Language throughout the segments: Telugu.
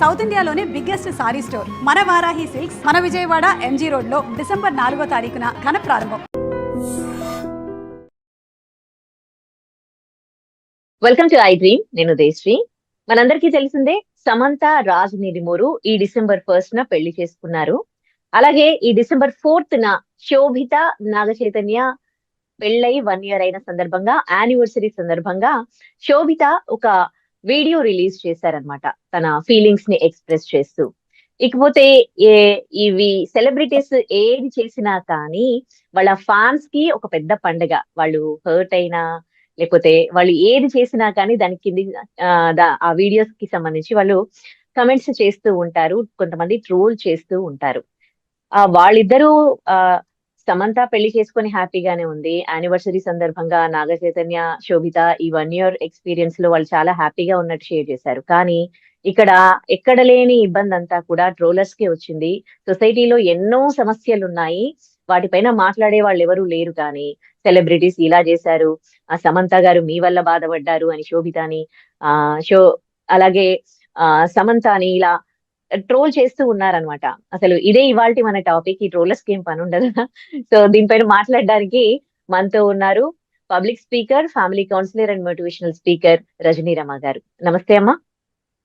సౌత్ ఇండియాలోనే బిగ్గెస్ట్ సారీ స్టోర్. మన వారాహి సిల్క్స్ మన విజయవాడ ఎంజీ రోడ్లో డిసెంబర్ నాలుగో తారీఖున ఘన ప్రారంభం. వెల్కమ్ టు ఐ డ్రీమ్ నేను దేశ్రీ మనందరికీ తెలిసిందే సమంత రాజ్ నిడిమూరు ఈ డిసెంబర్ ఫస్ట్ న పెళ్ళి చేసుకున్నారు. అలాగే ఈ డిసెంబర్ ఫోర్త్ న శోభిత నాగ చైతన్య పెళ్ళై వన్ ఇయర్ అయిన సందర్భంగా యానివర్సరీ సందర్భంగా శోభిత ఒక వీడియో రిలీజ్ చేశారనమాట తన ఫీలింగ్స్ని ఎక్స్ప్రెస్ చేస్తూ. ఇకపోతే ఏ ఇవి సెలబ్రిటీస్ ఏది చేసినా కానీ వాళ్ళ ఫ్యాన్స్కి ఒక పెద్ద పండగ. వాళ్ళు హర్ట్ అయినా లేకపోతే వాళ్ళు ఏది చేసినా కానీ దాని కింది ఆ, ఆ వీడియోస్కి సంబంధించి వాళ్ళు కమెంట్స్ చేస్తూ ఉంటారు. కొంతమంది ట్రోల్ చేస్తూ ఉంటారు. ఆ వాళ్ళిద్దరూ ఆ సమంత పెళ్ళి చేసుకొని హ్యాపీగానే ఉంది. యానివర్సరీ సందర్భంగా నాగ చైతన్య శోభిత ఈ వన్ ఇయర్ ఎక్స్పీరియన్స్లో వాళ్ళు చాలా హ్యాపీగా ఉన్నట్టు షేర్ చేశారు. కానీ ఇక్కడ ఎక్కడ లేని ఇబ్బంది అంతా కూడా ట్రోలర్స్కి వచ్చింది. సొసైటీలో ఎన్నో సమస్యలు ఉన్నాయి వాటిపైన మాట్లాడే వాళ్ళు ఎవరు లేరు కానీ సెలబ్రిటీస్ ఇలా చేశారు. ఆ సమంత గారు మీ వల్ల బాధపడ్డారు అని శోభితాని ఆ షో అలాగే ఆ సమంతాని ఇలా ట్రోల్ చేస్తూ ఉన్నారనమాట అసలు ఇదే ఇవాల్టి మన టాపిక్ ఈ ట్రోలర్స్కి ఏం పని ఉండదు. సో దీనిపైన మాట్లాడడానికి మనతో ఉన్నారు public speaker family counsellor and motivational speaker Rajani Rama గారు. నమస్తే అమ్మా.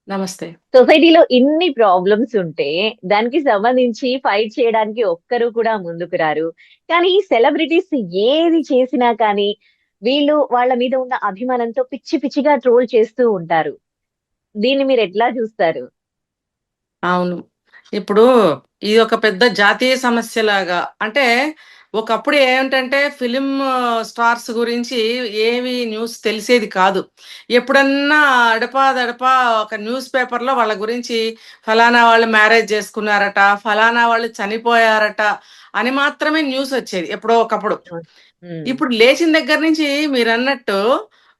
నమస్తే. సొసైటీలో ఇన్ని ప్రాబ్లమ్స్ ఉంటే దానికి సంబంధించి ఫైట్ చేయడానికి ఒక్కరు కూడా ముందుకు రారు. కానీ ఈ సెలబ్రిటీస్ ఏది చేసినా కానీ వీళ్ళు వాళ్ళ మీద ఉన్న అభిమానంతో పిచ్చి పిచ్చిగా ట్రోల్ చేస్తూ ఉంటారు. దీన్ని మీరు ఎట్లా చూస్తారు? అవును. ఇప్పుడు ఇది ఒక పెద్ద జాతీయ సమస్యలాగా. అంటే ఒకప్పుడు ఏమిటంటే ఫిలిం స్టార్స్ గురించి ఏవి న్యూస్ తెలిసేది కాదు. ఎప్పుడన్నా అడపా దడపా ఒక న్యూస్ పేపర్లో వాళ్ళ గురించి ఫలానా వాళ్ళు మ్యారేజ్ చేసుకున్నారట ఫలానా వాళ్ళు చనిపోయారట అని మాత్రమే న్యూస్ వచ్చేది ఎప్పుడో ఒకప్పుడు. ఇప్పుడు లేచిన దగ్గర నుంచి మీరు అన్నట్టు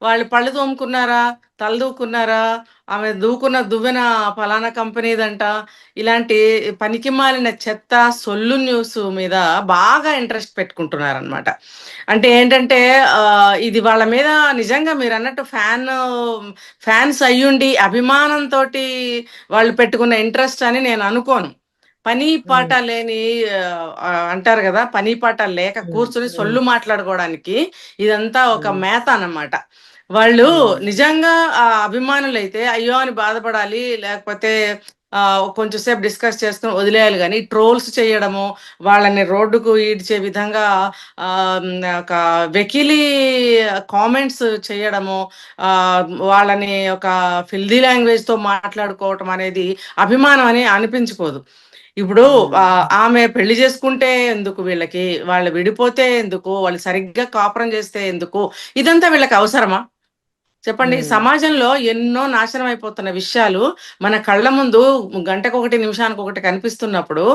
వాళ్ళు పళ్ళు తోముకున్నారా తల దూకున్నారా ఆమె దూకున్న దువ్వెన ఫలానా కంపెనీదంట. ఇలాంటి పనికి మాలిన చెత్త సొల్లు న్యూస్ మీద బాగా ఇంట్రెస్ట్ పెట్టుకుంటున్నారనమాట అంటే ఏంటంటే ఇది వాళ్ళ మీద నిజంగా మీరు అన్నట్టు ఫ్యాన్ ఫ్యాన్స్ అయ్యుండి అభిమానంతో వాళ్ళు పెట్టుకున్న ఇంట్రెస్ట్ అని నేను అనుకోను. పని పాట లేని అంటారు కదా పని పాట లేక కూర్చుని సొల్లు మాట్లాడుకోవడానికి ఇదంతా ఒక మేత అన్నమాట. వాళ్ళు నిజంగా ఆ అభిమానులైతే అయ్యో అని బాధపడాలి లేకపోతే కొంచెం సేపు డిస్కస్ చేసుకుని వదిలేయాలి కానీ ట్రోల్స్ చేయడము వాళ్ళని రోడ్డుకు ఈడ్చే విధంగా ఒక వెకిలి కామెంట్స్ చేయడము వాళ్ళని ఒక ఫిల్దీ లాంగ్వేజ్తో మాట్లాడుకోవటం అనేది అభిమానం అని అనిపించుకోదు ఇప్పుడు ఆమె పెళ్ళి చేసుకుంటే ఎందుకు వీళ్ళకి? వాళ్ళు విడిపోతే ఎందుకు? వాళ్ళు సరిగ్గా కాపురం చేస్తే ఎందుకు? ఇదంతా వీళ్ళకి అవసరమా? చెప్పండి సమాజంలో ఎన్నో నాశనం అయిపోతున్న విషయాలు మన కళ్ళ ముందు గంటకు ఒకటి నిమిషానికి ఒకటి కనిపిస్తున్నప్పుడు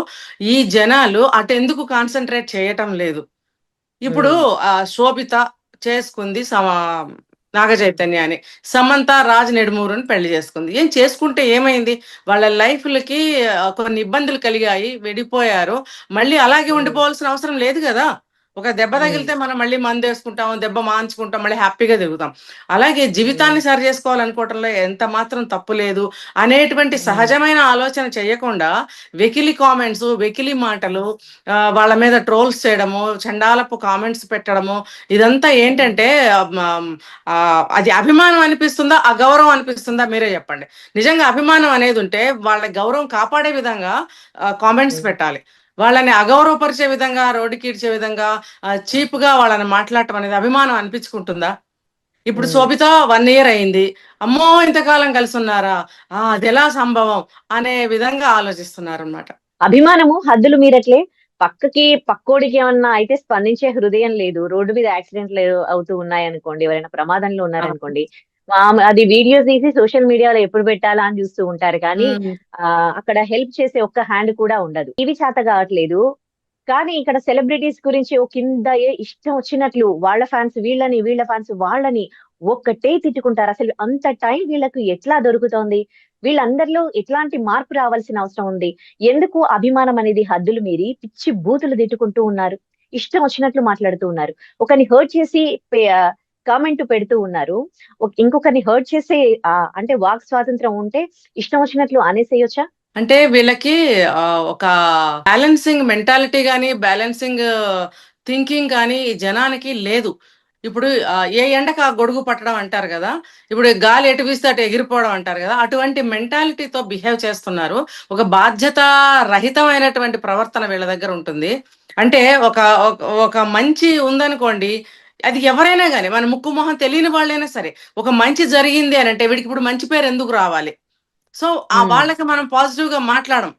ఈ జనాలు అటు ఎందుకు కాన్సన్ట్రేట్ చేయటం లేదు. ఇప్పుడు శోభిత చేసుకుంది సమ నాగ చైతన్య అని సమంత రాజ్ నెడుమూరుని పెళ్ళి చేసుకుంది. ఏం చేసుకుంటే ఏమైంది? వాళ్ళ లైఫ్లకి కొన్ని ఇబ్బందులు కలిగాయి విడిపోయారు. మళ్ళీ అలాగే ఉండిపోవాల్సిన అవసరం లేదు కదా? ఒక దెబ్బ తగిలితే మనం మళ్ళీ మందు వేసుకుంటాం దెబ్బ మాంచుకుంటాం మళ్ళీ హ్యాపీగా తిరుగుతాం. అలాగే జీవితాన్ని సరి చేసుకోవాలనుకోవటంలో ఎంత మాత్రం తప్పు లేదు. అనేటువంటి ఉమ్, సహజమైన ఆలోచన చేయకుండా వెకిలి కామెంట్స్ వెకిలి మాటలు వాళ్ళ మీద ట్రోల్స్ చేయడము చండాలపు కామెంట్స్ పెట్టడము ఇదంతా ఏంటంటే అది అభిమానం అనిపిస్తుందా అగౌరవం అనిపిస్తుందా మీరే చెప్పండి. నిజంగా అభిమానం అనేది ఉంటే వాళ్ళ గౌరవం కాపాడే విధంగా కామెంట్స్ ఉమ్, పెట్టాలి. వాళ్ళని అగౌరవపరిచే విధంగా రోడ్డుకి ఈడ్చే విధంగా చీప్గా వాళ్ళని మాట్లాడటం అనేది అభిమానం అనిపించుకుంటుందా? ఇప్పుడు. శోభిత వన్ ఇయర్ అయింది. అమ్మో ఇంతకాలం కలిసి ఉన్నారా ఆ అది ఎలా సంభవం? అనే విధంగా ఆలోచిస్తున్నారు అనమాట అభిమానము హద్దులు మీరట్లే. పక్కకి పక్కోడికి ఏమన్నా అయితే స్పందించే హృదయం లేదు. రోడ్డు మీద యాక్సిడెంట్లు అవుతూ ఉన్నాయనుకోండి ఎవరైనా ప్రమాదంలో ఉన్నారనుకోండి అది వీడియోస్ తీసి సోషల్ మీడియాలో ఎప్పుడు పెట్టాలా అని చూస్తూ ఉంటారు కానీ ఆ అక్కడ హెల్ప్ చేసే ఒక్క హ్యాండ్ కూడా ఉండదు. ఇవి చేత కావట్లేదు. కానీ ఇక్కడ సెలబ్రిటీస్ గురించి ఓ కింద ఏ ఇష్టం వచ్చినట్లు వాళ్ళ ఫ్యాన్స్ వీళ్ళని వీళ్ళ ఫ్యాన్స్ వాళ్ళని ఒక్కటే తిట్టుకుంటారు. అసలు అంత టైం వీళ్ళకు ఎట్లా దొరుకుతోంది? వీళ్ళందరిలో ఎట్లాంటి మార్పు రావాల్సిన అవసరం ఉంది? ఎందుకు అభిమానం అనేది హద్దులు మీరి పిచ్చి బూతులు తిట్టుకుంటూ ఉన్నారు? ఇష్టం వచ్చినట్లు మాట్లాడుతూ ఉన్నారు. ఒకరిని హర్ట్ చేసి కామెంట్ పెడుతూ ఉన్నారు. ఇంకొకరిని హర్ట్ చేసే అంటే వాక్ స్వాతంత్రం ఉంటే ఇష్టం వచ్చినట్లు అనేసేయొచ్చా? అంటే వీళ్ళకి ఒక బ్యాలెన్సింగ్ మెంటాలిటీ కానీ బ్యాలెన్సింగ్ థింకింగ్ కానీ ఈ జనానికి లేదు. ఇప్పుడు ఏ ఎండకు ఆ గొడుగు పట్టడం అంటారు కదా? ఇప్పుడు గాలి ఎటు వీస్తే అటు ఎగిరిపోవడం అంటారు కదా? అటువంటి మెంటాలిటీతో బిహేవ్ చేస్తున్నారు. ఒక బాధ్యత రహితమైనటువంటి ప్రవర్తన వీళ్ళ దగ్గర ఉంటుంది. అంటే ఒక ఒక- ఒక మంచి ఉందనుకోండి అది ఎవరైనా కానీ మన ముక్కు మొహం తెలియని వాళ్ళైనా సరే ఒక మంచి జరిగింది అని అంటే వీడికి ఇప్పుడు మంచి పేరు ఎందుకు రావాలి సో ఆ. వాళ్ళకి మనం పాజిటివ్గా మాట్లాడం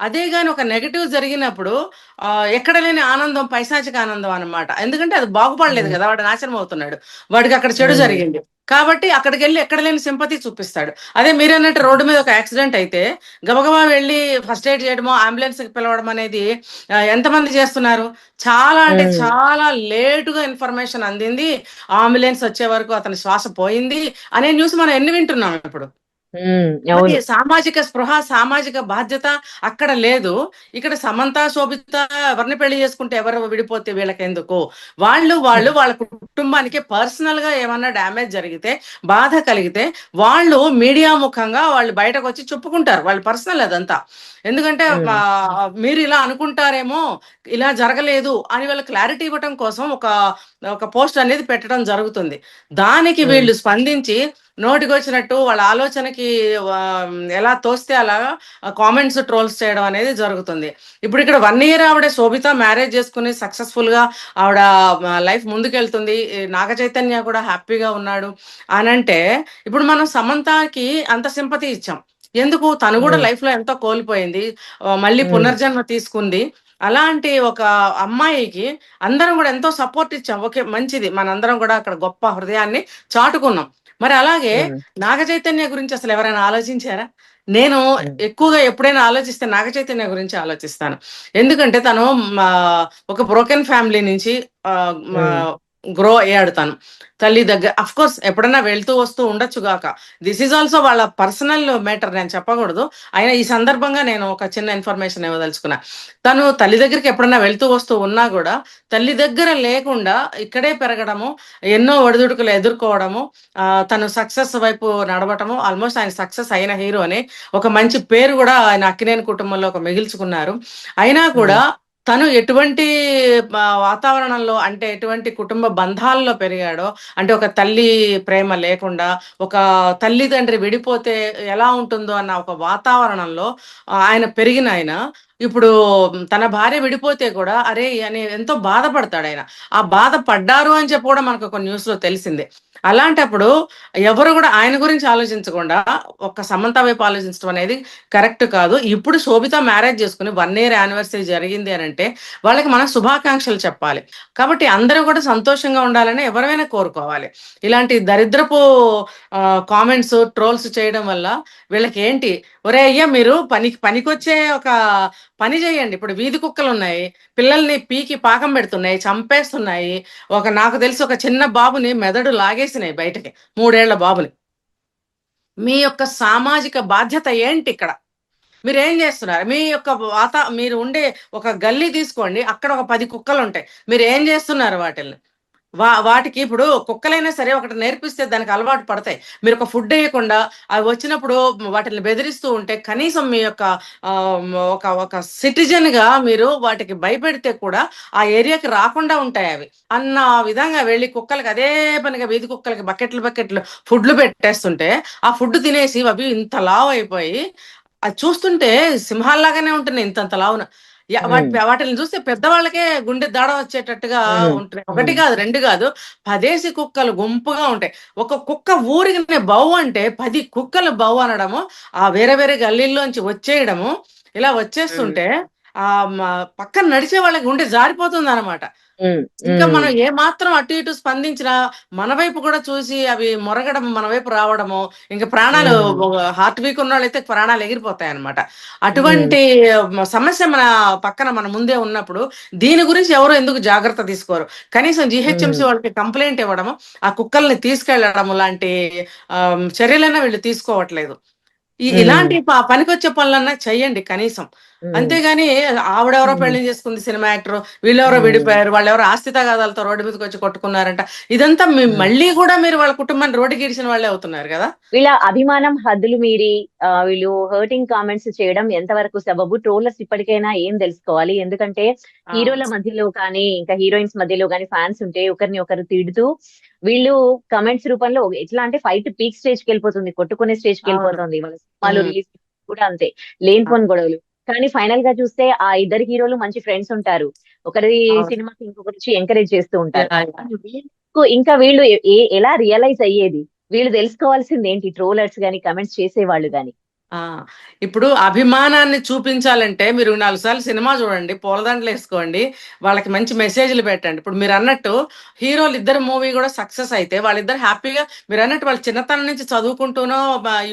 అదే గాని ఒక నెగటివ్ జరిగినప్పుడు ఆ, ఎక్కడ లేని ఆనందం పైశాచిక ఆనందం అన్నమాట ఎందుకంటే అది బాగుపడలేదు. కదా వాడు నాశనం అవుతున్నాడు వాడికి అక్కడ చెడు. జరిగింది కాబట్టి అక్కడికి వెళ్ళి ఎక్కడ లేని సింపతి చూపిస్తాడు. అదే మీరు అన్నట్టు రోడ్డు మీద ఒక యాక్సిడెంట్ అయితే గబగబా వెళ్ళి ఫస్ట్ ఎయిడ్ చేయడమో అంబులెన్స్ పిలవడం అనేది ఎంతమంది చేస్తున్నారు? చాలా అంటే. చాలా లేటుగా ఇన్ఫర్మేషన్ అందింది. అంబులెన్స్ వచ్చే వరకు అతని శ్వాస పోయింది అనే న్యూస్ మనం ఎన్ని వింటున్నాం ఇప్పుడు? సామాజిక స్పృహ సామాజిక బాధ్యత అక్కడ లేదు. ఇక్కడ సమంత శోభిత ఎవరిని పెళ్ళి చేసుకుంటే ఎవరు విడిపోతే వీళ్ళకి ఎందుకు వాళ్ళు వాళ్ళు వాళ్ళ కుటుంబానికి పర్సనల్గా ఏమన్నా డ్యామేజ్ జరిగితే బాధ కలిగితే వాళ్ళు మీడియా ముఖంగా వాళ్ళు బయటకు వచ్చి చెప్పుకుంటారు. వాళ్ళు పర్సనల్ అదంతా. ఎందుకంటే మీరు ఇలా అనుకుంటారేమో ఇలా జరగలేదు అని వాళ్ళ క్లారిటీ ఇవ్వటం కోసం ఒక ఒక పోస్ట్ అనేది పెట్టడం జరుగుతుంది. దానికి. వీళ్ళు స్పందించి నోటికి వచ్చినట్టు వాళ్ళ ఆలోచనకి ఎలా తోస్తే అలా కామెంట్స్ ట్రోల్స్ చేయడం అనేది జరుగుతుంది. ఇప్పుడు ఇక్కడ వన్ ఇయర్ ఆవిడ శోభిత మ్యారేజ్ చేసుకుని సక్సెస్ఫుల్గా ఆవిడ లైఫ్ ముందుకెళ్తుంది. నాగ చైతన్య కూడా హ్యాపీగా ఉన్నాడు. అని అంటే ఇప్పుడు మనం సమంతకి అంత సింపతి ఇచ్చాం. ఎందుకు? తను కూడా. లైఫ్లో ఎంతో కోల్పోయింది. మళ్ళీ. పునర్జన్మ తీసుకుంది. అలాంటి ఒక అమ్మాయికి అందరం కూడా ఎంతో సపోర్ట్ ఇచ్చాం. ఓకే మంచిది. మనందరం కూడా అక్కడ గొప్ప హృదయాన్ని చాటుకున్నాం. మరి అలాగే. నాగ చైతన్య గురించి అసలు ఎవరైనా ఆలోచించారా నేను. ఎక్కువగా ఎప్పుడైనా ఆలోచిస్తే నాగ చైతన్య గురించి ఆలోచిస్తాను ఎందుకంటే తను మా ఒక బ్రోకెన్ ఫ్యామిలీ నుంచి. గ్రో అయ్యాడు తను తల్లి దగ్గర అఫ్ కోర్స్ ఎప్పుడైనా వెళ్తూ వస్తూ ఉండొచ్చు గాక. దిస్ ఈజ్ ఆల్సో వాళ్ళ పర్సనల్ మ్యాటర్ నేను చెప్పకూడదు. అయినా ఈ సందర్భంగా నేను ఒక చిన్న ఇన్ఫర్మేషన్ ఇవ్వదలుచుకున్నా. తను తల్లి దగ్గరికి ఎప్పుడైనా వెళ్తూ వస్తూ ఉన్నా కూడా తల్లి దగ్గర లేకుండా ఇక్కడే పెరగడము ఎన్నో ఒడిదుడుకులు ఎదుర్కోవడము ఆ, తను సక్సెస్ వైపు నడవటము ఆల్మోస్ట్ ఆయన సక్సెస్ అయిన హీరో అని ఒక మంచి పేరు కూడా ఆయన అక్కినేని కుటుంబంలో ఒక మిగిల్చుకున్నారు. అయినా కూడా hmm. తను ఎటువంటి వాతావరణంలో అంటే ఎటువంటి కుటుంబ బంధాల్లో పెరిగాడో అంటే ఒక తల్లి ప్రేమ లేకుండా ఒక తల్లిదండ్రి విడిపోతే ఎలా ఉంటుందో అన్న ఒక వాతావరణంలో ఆయన పెరిగిన ఆయన ఇప్పుడు తన భార్య విడిపోతే కూడా అరే అని ఎంతో బాధపడతాడు ఆయన ఆ బాధ పడ్డారు అని చెప్పి కూడా మనకు ఒక న్యూస్లో తెలిసిందే. అలాంటప్పుడు ఎవరు కూడా ఆయన గురించి ఆలోచించకుండా ఒక సమంత వైపు ఆలోచించడం అనేది కరెక్ట్ కాదు. ఇప్పుడు శోభిత మ్యారేజ్ చేసుకుని వన్ ఇయర్ యానివర్సరీ జరిగింది అని అంటే వాళ్ళకి మనం శుభాకాంక్షలు చెప్పాలి. కాబట్టి అందరూ కూడా సంతోషంగా ఉండాలని ఎవరైనా కోరుకోవాలి. ఇలాంటి దరిద్రపు కామెంట్స్ ట్రోల్స్ చేయడం వల్ల వీళ్ళకి ఏంటి? ఒరే అయ్యా మీరు పనికి పనికొచ్చే ఒక పని చేయండి. ఇప్పుడు వీధి కుక్కలు ఉన్నాయి పిల్లల్ని పీకి పాకం పెడుతున్నాయి చంపేస్తున్నాయి. ఒక నాకు తెలిసి ఒక చిన్న బాబుని మెదడు లాగేసినాయి బయటకి మూడేళ్ళ బాబుని. మీ యొక్క సామాజిక బాధ్యత ఏంటి ఇక్కడ? మీరు ఏం చేస్తున్నారు? మీ యొక్క వాత మీరు ఉండే ఒక గల్లీ తీసుకోండి అక్కడ ఒక పది కుక్కలు ఉంటాయి మీరు ఏం చేస్తున్నారు వాటిల్ని? వా వాటికి ఇప్పుడు కుక్కలైనా సరే ఒకటి నేర్పిస్తే దానికి అలవాటు పడతాయి. మీరు ఒక ఫుడ్ వేయకుండా అవి వచ్చినప్పుడు వాటిని బెదిరిస్తూ ఉంటే కనీసం మీ యొక్క ఒక ఒక సిటిజన్గా మీరు వాటికి భయపెడితే కూడా ఆ ఏరియాకి రాకుండా ఉంటాయి అవి. అన్న విధంగా వెళ్ళి కుక్కలకి అదే పనిగా వీధి కుక్కలకి బకెట్లు బకెట్లు ఫుడ్లు పెట్టేస్తుంటే ఆ ఫుడ్ తినేసి అవి ఇంత లావు అయిపోయి అది చూస్తుంటే సింహాల్లాగానే ఉంటున్నాయి ఇంతంత లావున. వాటి వాటిని చూస్తే పెద్దవాళ్ళకే గుండె దాడ వచ్చేటట్టుగా. ఉంటాయి ఒకటి. కాదు రెండు కాదు. పదేసి కుక్కలు గుంపుగా ఉంటాయి. ఒక కుక్క ఊరికి బౌ అంటే పది కుక్కలు బౌ అనడము ఆ వేరే వేరే గల్లీల్లోంచి వచ్చేయడము ఇలా వచ్చేస్తుంటే ఆ పక్కన నడిచే వాళ్ళకి గుండె జారిపోతుంది అనమాట. ఇంకా. మనం ఏ మాత్రం అటు ఇటు స్పందించినా మన వైపు కూడా చూసి అవి మొరగడం మన వైపు రావడము ఇంకా ప్రాణాలు. హార్ట్ వీక్ ఉన్న వాళ్ళైతే ప్రాణాలు ఎగిరిపోతాయి అనమాట అటువంటి సమస్య మన పక్కన మన ముందే ఉన్నప్పుడు దీని గురించి ఎవరు ఎందుకు జాగ్రత్త తీసుకోరు కనీసం జిహెచ్ఎంసి. వాళ్ళకి కంప్లైంట్ ఇవ్వడము ఆ కుక్కల్ని తీసుకెళ్ళడము లాంటి చర్యలైనా వీళ్ళు తీసుకోవట్లేదు. ఇలాంటి పనికొచ్చే పనులన్నా చెయ్యండి కనీసం అంతేగాని ఆవిడెవరో. పెళ్ళి చేసుకుంది సినిమా యాక్టర్ వీళ్ళెవరో. విడిపోయారు వాళ్ళు ఎవరో ఆస్తి తగాదాలతో రోడ్డు మీదకి వచ్చి కొట్టుకున్నారంట ఇదంతా. మళ్ళీ కూడా మీరు వాళ్ళ కుటుంబాన్ని రోడ్డుకి ఇడిచిన వాళ్ళే అవుతున్నారు కదా వీళ్ళ అభిమానం హద్దులు మీరి వీళ్ళు హర్టింగ్ కామెంట్స్ చేయడం ఎంతవరకు సబబు ట్రోలర్స్ ఇప్పటికైనా ఏం తెలుసుకోవాలి ఎందుకంటే హీరోల మధ్యలో కానీ ఇంకా హీరోయిన్స్ మధ్యలో కానీ ఫ్యాన్స్ ఉంటే ఒకరిని ఒకరు తిడుతూ వీళ్ళు కమెంట్స్ రూపంలో ఎట్లా అంటే ఫైట్ పీక్ స్టేజ్కి వెళ్ళిపోతుంది కొట్టుకునే స్టేజ్కి. వెళ్ళిపోతుంది వాళ్ళ సినిమాలు. రిలీజ్ కూడా అంతే లేనిపోని గొడవలు కానీ ఫైనల్గా చూస్తే ఆ ఇద్దరు హీరోలు మంచి ఫ్రెండ్స్ ఉంటారు. ఒకరి. సినిమాకి ఇంకొకరి ఎంకరేజ్ చేస్తూ ఉంటారు. ఇంకా వీళ్ళు ఎలా రియలైజ్ అయ్యేది? వీళ్ళు తెలుసుకోవాల్సింది ఏంటి ట్రోలర్స్ గాని కమెంట్స్ చేసేవాళ్ళు గాని. ఇప్పుడు అభిమానాన్ని చూపించాలంటే మీరు నాలుగు సార్లు సినిమా చూడండి పూలదండలు వేసుకోండి వాళ్ళకి మంచి మెసేజ్లు పెట్టండి. ఇప్పుడు మీరు అన్నట్టు హీరోలు ఇద్దరు మూవీ కూడా సక్సెస్ అయితే వాళ్ళిద్దరు హ్యాపీగా మీరు అన్నట్టు వాళ్ళు చిన్నతనం నుంచి చదువుకుంటూనో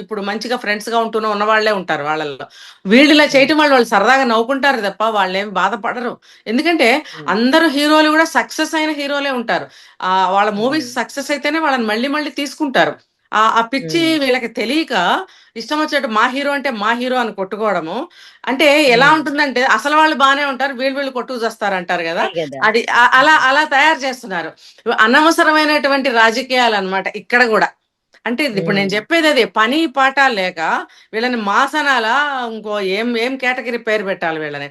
ఇప్పుడు మంచిగా ఫ్రెండ్స్గా ఉంటూనో ఉన్న వాళ్ళే ఉంటారు వాళ్ళల్లో. వీళ్ళు ఇలా చేయటం వాళ్ళు వాళ్ళు సరదాగా నవ్వుకుంటారు తప్ప వాళ్ళు ఏం బాధపడరు. ఎందుకంటే అందరూ హీరోలు కూడా సక్సెస్ అయిన హీరోలే ఉంటారు. ఆ వాళ్ళ మూవీస్ సక్సెస్ అయితేనే వాళ్ళని మళ్ళీ మళ్ళీ తీసుకుంటారు. ఆ ఆ పిచ్చి. వీళ్ళకి తెలియక ఇష్టం వచ్చినట్టు మా హీరో అంటే మా హీరో అని కొట్టుకోవడము అంటే ఎలా. ఉంటుందంటే అసలు వాళ్ళు బానే ఉంటారు వీళ్ళు వీళ్ళు కొట్టుకు చేస్తారు అంటారు కదా అదే అలా అలా తయారు చేస్తున్నారు అనవసరమైనటువంటి రాజకీయాలు అన్నమాట ఇక్కడ కూడా అంటే ఇప్పుడు నేను. చెప్పేది అదే పని పాట లేక వీళ్ళని మాసనాలా ఇంకో ఏం ఏం కేటగిరీ పేరు పెట్టాలి వీళ్ళని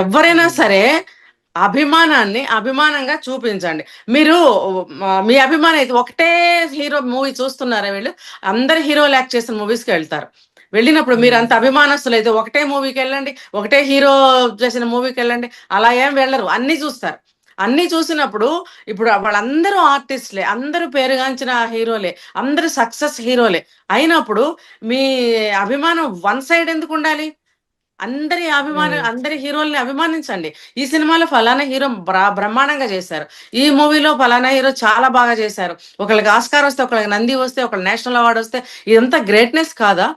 ఎవరైనా. సరే అభిమానాన్ని అభిమానంగా చూపించండి. మీరు మ- అభిమానం అయితే ఒకటే హీరో మూవీ చూస్తున్నారా వీళ్ళు? అందరు హీరోలు యాక్ట్ చేసిన మూవీస్కి వెళ్తారు. వెళ్ళినప్పుడు మీరు అంత అభిమానస్తులు అయితే ఒకటే మూవీకి వెళ్ళండి ఒకటే హీరో చేసిన మూవీకి వెళ్ళండి అలా ఏం వెళ్ళరు. అన్ని చూస్తారు. అన్ని చూసినప్పుడు ఇప్పుడు వాళ్ళందరూ ఆర్టిస్ట్లే అందరూ పేరుగాంచిన హీరోలే అందరూ సక్సెస్ హీరోలే. అయినప్పుడు మీ అభిమానం వన్ సైడ్ ఎందుకు ఉండాలి? అందరి అభిమాన. అందరి హీరోల్ని అభిమానించండి. ఈ సినిమాలో ఫలానా హీరో బ్ర- బ్రహ్మాండంగా చేశారు. ఈ మూవీలో ఫలానా హీరో చాలా బాగా చేశారు. ఒకళ్ళకి ఆస్కార్ వస్తే ఒకళ్ళకి నంది వస్తే ఒకళ్ళకి నేషనల్ అవార్డు వస్తే ఇదంతా గ్రేట్నెస్ కాదా?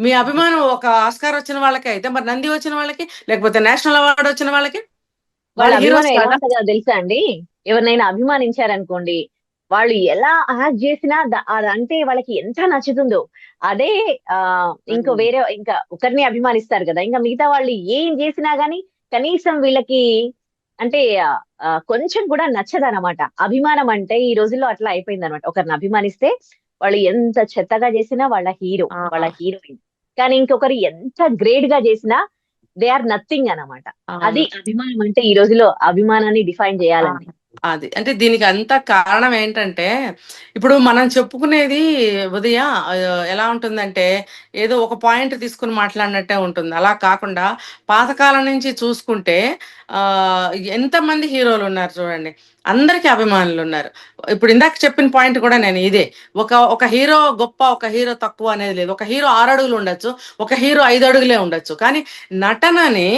మీ అభిమానం ఒక ఆస్కార్ వచ్చిన వాళ్ళకి అయితే మరి నంది వచ్చిన వాళ్ళకి లేకపోతే నేషనల్ అవార్డు వచ్చిన వాళ్ళకి? వాళ్ళ ఉంటుందో తెలుసా అండి? ఎవరినైనా అభిమానించారనుకోండి వాళ్ళు ఎలా యాక్ట్ చేసినా అదంటే వాళ్ళకి ఎంత నచ్చుతుందో. అదే ఆ ఇంకో. వేరే ఇంకా ఒకరిని అభిమానిస్తారు కదా. ఇంకా మిగతా వాళ్ళు ఏం చేసినా గానీ కనీసం వీళ్ళకి అంటే కొంచెం కూడా నచ్చదన్నమాట. అభిమానం అంటే ఈ రోజుల్లో అట్లా అయిపోయింది అనమాట ఒకరిని అభిమానిస్తే వాళ్ళు ఎంత చెత్తగా చేసినా వాళ్ళ హీరో వాళ్ళ హీరోయిన్. కానీ ఇంకొకరు ఎంత గ్రేట్గా చేసినా దే ఆర్ నథింగ్ అన్నమాట. అది అభిమానం అంటే ఈ రోజులో అభిమానాన్ని డిఫైన్ ఆ, చేయాలండి అది. అంటే దీనికి అంత కారణం ఏంటంటే ఇప్పుడు మనం చెప్పుకునేది ఉదయ ఎలా ఉంటుందంటే ఏదో ఒక పాయింట్ తీసుకుని మాట్లాడినట్టే ఉంటుంది. అలా కాకుండా పాతకాలం నుంచి చూసుకుంటే ఆ ఎంతమంది హీరోలు ఉన్నారు చూడండి. అందరికి అభిమానులు ఉన్నారు. ఇప్పుడు ఇందాక చెప్పిన పాయింట్ కూడా నేను ఇదే. ఒక ఒక హీరో గొప్ప ఒక హీరో తక్కువ అనేది లేదు. ఒక హీరో ఆరు అడుగులు ఉండొచ్చు. ఒక హీరో ఐదు అడుగులే ఉండొచ్చు. కానీ నటనని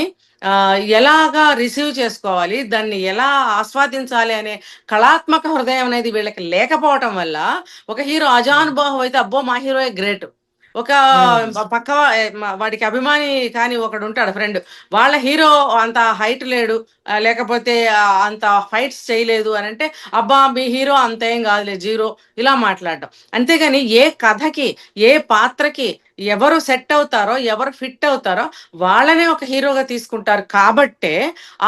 ఎలాగా రిసీవ్ చేసుకోవాలి దాన్ని ఎలా ఆస్వాదించాలి అనే కళాత్మక హృదయం అనేది వీళ్ళకి లేకపోవటం వల్ల ఒక హీరో అజానుబాహు అయితే అబ్బో మా హీరోయే గ్రేట్. ఒక. పక్క వాడికి అభిమాని కానీ ఒకడు ఉంటాడు ఫ్రెండ్. వాళ్ళ హీరో అంత హైట్ లేడు లేకపోతే అంత ఫైట్స్ చేయలేదు అని అంటే అబ్బా మీ హీరో అంతేం కాదులే జీరో ఇలా మాట్లాడడం. అంతేగాని ఏ కథకి ఏ పాత్రకి ఎవరు సెట్ అవుతారో ఎవరు ఫిట్ అవుతారో వాళ్ళనే ఒక హీరోగా తీసుకుంటారు. కాబట్టే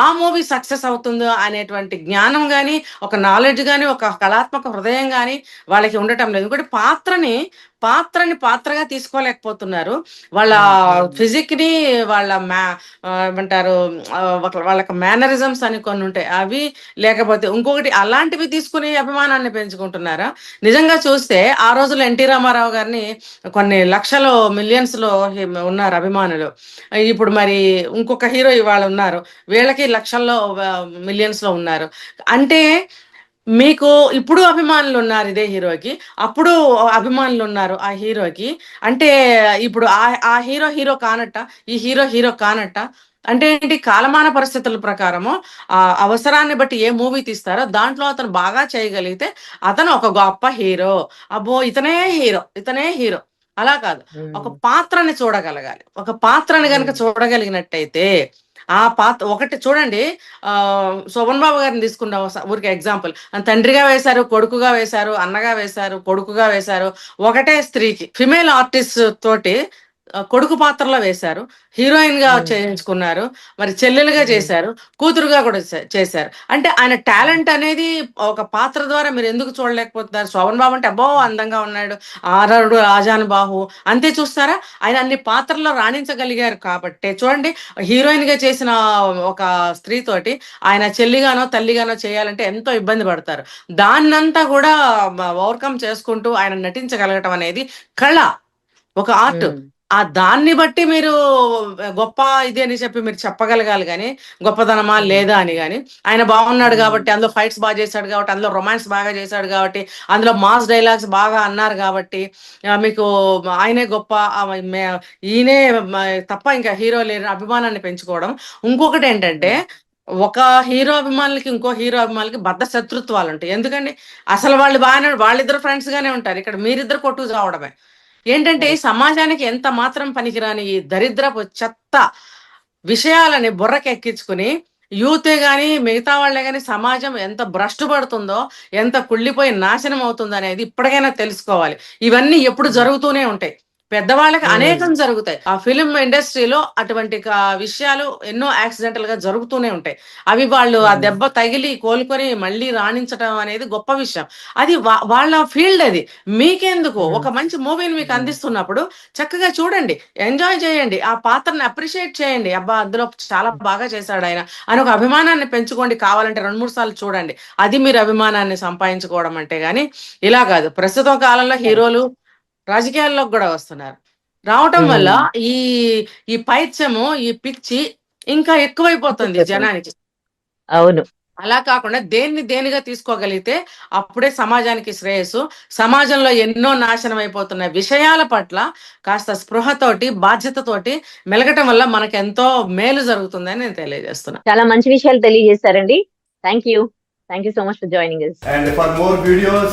ఆ మూవీ సక్సెస్ అవుతుందో అనేటువంటి జ్ఞానం కానీ ఒక నాలెడ్జ్ కానీ ఒక కళాత్మక హృదయం కానీ వాళ్ళకి ఉండటం లేదు. ఇంకోటి పాత్రని పాత్రని పాత్రగా తీసుకోలేకపోతున్నారు. వాళ్ళ. ఫిజిక్ని వాళ్ళ మ్యా ఏమంటారు వాళ్ళకి మేనరిజమ్స్ అని కొన్ని ఉంటాయి. అవి లేకపోతే ఇంకొకటి అలాంటివి తీసుకుని అభిమానాన్ని పెంచుకుంటున్నారా? నిజంగా చూస్తే ఆ రోజుల్లో ఎన్టీ రామారావు గారిని కొన్ని లక్షలు మిలియన్స్లో ఉన్నారు అభిమానులు. ఇప్పుడు మరి ఇంకొక హీరో ఇవాళ ఉన్నారు. వీళ్ళకి లక్షల్లో మిలియన్స్లో ఉన్నారు. అంటే మీకు ఇప్పుడు అభిమానులు ఉన్నారు ఇదే హీరోకి అప్పుడు అభిమానులు ఉన్నారు ఆ హీరోకి. అంటే ఇప్పుడు ఆ ఆ హీరో హీరో కానట్ట ఈ హీరో హీరో కానట్ట అంటే ఏంటి కాలమాన పరిస్థితుల ప్రకారము ఆ అవసరాన్ని బట్టి ఏ మూవీ తీస్తారో దాంట్లో అతను బాగా చేయగలిగితే అతను ఒక గొప్ప హీరో. అబ్బో ఇతనే హీరో ఇతనే హీరో. అలా కాదు ఒక. పాత్రని చూడగలగాలి ఒక పాత్రని గనక. చూడగలిగినట్టయితే ఆ పాత్ర ఒకటి చూడండి ఆ శోభన్ బాబు గారిని తీసుకున్నాం స- ఊరికే ఎగ్జాంపుల్ తండ్రిగా వేశారు కొడుకుగా వేశారు అన్నగా వేశారు కొడుకుగా వేశారు ఒకటే స్త్రీకి ఫిమేల్ ఆర్టిస్ట్ తోటి కొడుకు పాత్రలో వేశారు. హీరోయిన్గా చేయించుకున్నారు. మరి చెల్లెలుగా చేశారు. కూతురుగా కూడా చేశారు. అంటే ఆయన టాలెంట్ అనేది ఒక పాత్ర ద్వారా మీరు ఎందుకు చూడలేకపోతున్నారు? శోభన్ బాబు అంటే అబ్బో అందంగా ఉన్నాడు. ఆరరుడు రాజాను బాహు. అంతే చూస్తారా? ఆయన అన్ని పాత్రల్లో రాణించగలిగారు కాబట్టి. చూడండి హీరోయిన్గా చేసిన ఒక స్త్రీతోటి ఆయన చెల్లిగానో తల్లిగానో చేయాలంటే ఎంతో ఇబ్బంది పడతారు. దాన్నంతా కూడా ఓవర్కమ్ చేసుకుంటూ ఆయన నటించగలగటం అనేది కళ. ఒక ఆర్ట్. ఆ దాన్ని బట్టి మీరు గొప్ప ఇది అని చెప్పి మీరు చెప్పగలగాలి కానీ గొప్పదనమా లేదా అని కానీ ఆయన బాగున్నాడు కాబట్టి అందులో ఫైట్స్ బాగా చేశాడు కాబట్టి అందులో రొమాన్స్ బాగా చేశాడు కాబట్టి అందులో మాస్ డైలాగ్స్ బాగా అన్నారు కాబట్టి మీకు ఆయనే గొప్ప ఈయనే తప్ప ఇంకా హీరో లేని అభిమానాన్ని పెంచుకోవడం. ఇంకొకటి ఏంటంటే ఒక హీరో అభిమానులకి ఇంకో హీరో అభిమానులకి బద్ద శత్రుత్వాలు ఉంటాయి. ఎందుకండి? అసలు వాళ్ళు బాగానే వాళ్ళిద్దరు ఫ్రెండ్స్ గానే ఉంటారు. ఇక్కడ మీరిద్దరు కొట్టు చావడమే ఏంటంటే ఈ సమాజానికి ఎంత మాత్రం పనికిరాని ఈ దరిద్రపు చెత్త విషయాలని బుర్రకెక్కించుకుని యూతే కానీ మిగతా వాళ్ళే కానీ సమాజం ఎంత భ్రష్టు పడుతుందో ఎంత కుళ్ళిపోయి నాశనం అవుతుందో అనేది ఇప్పటికైనా తెలుసుకోవాలి. ఇవన్నీ ఎప్పుడు జరుగుతూనే ఉంటాయి. పెద్దవాళ్ళకి అనేకం జరుగుతాయి. ఆ ఫిలిం ఇండస్ట్రీలో అటువంటి విషయాలు ఎన్నో యాక్సిడెంటల్గా జరుగుతూనే ఉంటాయి. అవి వాళ్ళు ఆ దెబ్బ తగిలి కోలుకొని మళ్ళీ రాణించడం అనేది గొప్ప విషయం. అది వా- వాళ్ళ ఫీల్డ్ అది. మీకెందుకు? ఒక మంచి మూవీని మీకు అందిస్తున్నప్పుడు చక్కగా చూడండి. ఎంజాయ్ చేయండి. ఆ పాత్రని అప్రిషియేట్ చేయండి. అబ్బా అందులో చాలా బాగా చేశాడు ఆయన. అని ఒక అభిమానాన్ని పెంచుకోండి. కావాలంటే రెండు మూడు సార్లు చూడండి. అది మీరు అభిమానాన్ని సంపాదించుకోవడం అంటే గాని ఇలా కాదు. ప్రస్తుతం కాలంలో హీరోలు రాజకీయాల్లోకి కూడా వస్తున్నారు. రావటం వల్ల ఈ ఈ పైత్యము ఈ పిచ్చి ఇంకా ఎక్కువైపోతుంది జనానికి. అవును. అలా కాకుండా దేన్ని దేనిగా తీసుకోగలిగితే అప్పుడే సమాజానికి శ్రేయస్సు సమాజంలో ఎన్నో నాశనం అయిపోతున్న విషయాల పట్ల కాస్త స్పృహతోటి బాధ్యతతోటి మెలగటం వల్ల మనకు ఎంతో మేలు జరుగుతుందని నేను తెలియజేస్తున్నా. చాలా మంచి విషయాలు తెలియజేశారండి. Thank you thank you so much for joining for more videos,